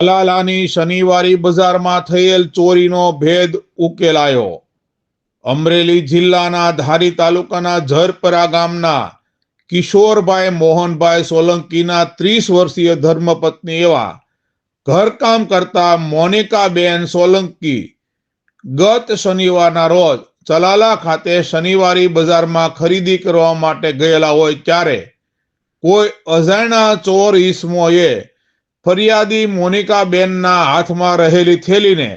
લાલાની શનિવારી બજારમાં થયેલ ચોરીનો ભેદ ઉકેલાયો. અમરેલી જિલ્લાના ધારી તાલુકાના ઝરપરા ગામના કિશોરભાઈ મોહનભાઈ સોલંકીના ત્રીસ વર્ષીય ધર્મપત્ની એવા ઘરકામ કરતા મોનિકાબેન સોલંકી ગત શનિવારના રોજ ચલાલા ખાતે શનિવારી બજારમાં ખરીદી કરવા માટે ગયેલા હોય ત્યારે કોઈ અજાણ્યા ચોર ઈસમોએ ફરિયાદી મોનિકાબેનના હાથમાં રહેલી થેલીને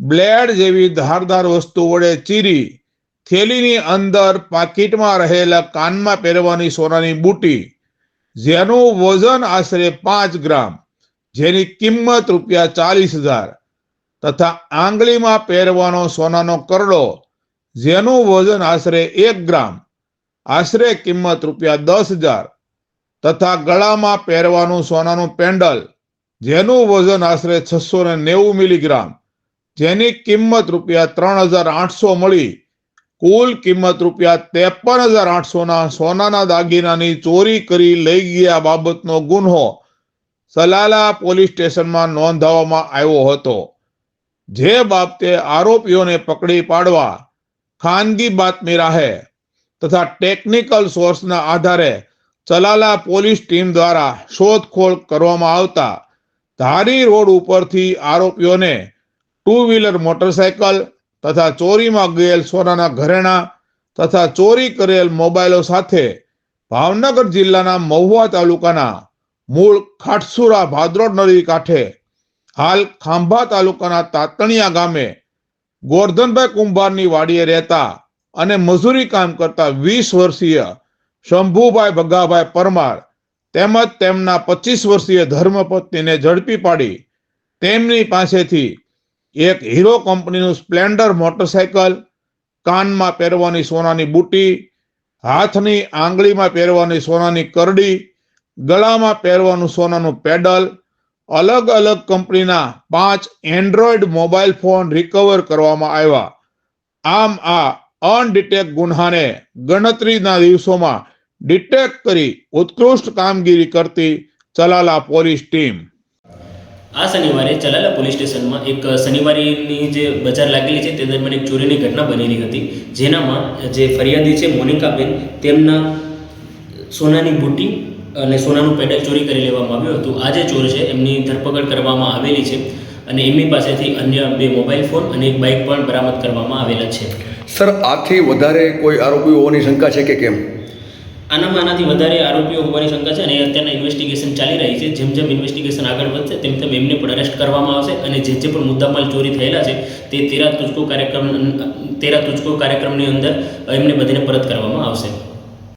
બ્લેડ જેવી ધારદાર વસ્તુ વડે ચીરી, થેલીની અંદર પાકીટમાં રહેલા કાનમાં પહેરવાની સોનાની બુટી, જેનું વજન આશરે પાંચ ગ્રામ, જેની કિંમત રૂપિયા ચાલીસ હજાર, તથા આંગળીમાં પહેરવાનો સોનાનો કરડો, જેનું વજન આશરે એક ગ્રામ, આશરે કિંમત રૂપિયા દસ હજાર, તથા ગળામાં પહેરવાનું સોનાનું પેન્ડલ જેનું વજન આશરે છસો ને નેવું મિલીગ્રામ, જેની કિંમત રૂપિયા ત્રણ હજાર આઠસો મળી, કુલ કિંમત રૂપિયા ત્રેપન હજાર આઠસોના સોનાના દાગીનાની ચોરી કરી લઈ ગયા બાબતનો ગુન્હો સલાલા પોલીસ સ્ટેશનમાં નોંધાવવામાં આવ્યો હતો. જે બાબતે આરોપીઓને પકડી પાડવા ખાનગી બાતમી રાહે તથા ટેકનિકલ સોર્સના આધારે ચલાલા પોલીસ ટીમ દ્વારા શોધખોળ કરવામાં આવતા ધારી રોડ ઉપરથી આરોપીઓને ટુ વ્હીલર મોટરસાયકલ તથા ચોરીમાં ગયેલ સોનાના ઘરેણા તથા ચોરી કરેલ મોબાઈલો સાથે ભાવનગર જિલ્લાના મહુવા તાલુકાના મૂળ ખાટસુરા ભાદરોડ નદી કાંઠે હાલ ખાંભા તાલુકાના તાતણિયા ગામે ગોરધનભાઈ કુંભારની વાડીએ રહેતા અને મજૂરી કામ કરતા વીસ વર્ષીય શંભુભાઈ ભગાભાઈ પરમાર તેમજ તેમના પચીસ વર્ષીય ધર્મપત્નીને ઝડપી પાડી તેમની પાસેથી એક હીરો કંપનીનું સ્પ્લેન્ડર મોટરસાયકલ, કાનમાં પહેરવાની સોનાની બુટી, હાથની આંગળીમાં પહેરવાની સોનાની કરડી, ગળામાં પહેરવાનું સોનાનું પેડલ, અલગ અલગ કંપનીના પાંચ એન્ડ્રોઈડ મોબાઈલ ફોન રિકવર કરવામાં આવ્યા. આમ આ અનડિટેક ગુન્હાને ગણતરીના દિવસોમાં ડિટેક્ટ કરી ઉત્કૃષ્ટ કામગીરી કરતી ચલાલા પોલીસ ટીમ. આ શનિવારે ચલાલા પોલીસ સ્ટેશનમાં એક શનિવારીની જે બજાર લાગેલી છે તે દરમિયાન એક ચોરીની ઘટના બનેલી હતી. જેનામાં જે ફરિયાદી છે મોનિકાબેન તેમના સોનાની બુટી અને સોનાનું પેડલ ચોરી કરી લેવામાં આવ્યું હતું. આ જે ચોર છે એમની ધરપકડ કરવામાં આવેલી છે અને એમની પાસેથી અન્ય બે મોબાઈલ ફોન અને એક બાઇક પણ બરામદ કરવામાં આવેલા છે. સર આથી વધારે કોઈ આરોપીઓ હોવાની શંકા છે કે કેમ? આનામાં આનાથી વધારે આરોપીઓ હોવાની શંકા છે અને અત્યારના ઇન્વેસ્ટિગેશન ચાલી રહી છે. જેમ જેમ ઇન્વેસ્ટિગેશન આગળ વધશે, તેમ તેમ એમને પણ અરેસ્ટ કરવામાં આવશે અને જે જે પણ મુદ્દામાલ ચોરી થયેલા છે, તે તેરા તુચકો કાર્યક્રમ, તેરા તુચકો કાર્યક્રમની અંદર એમને બધીને પરત કરવામાં આવશે.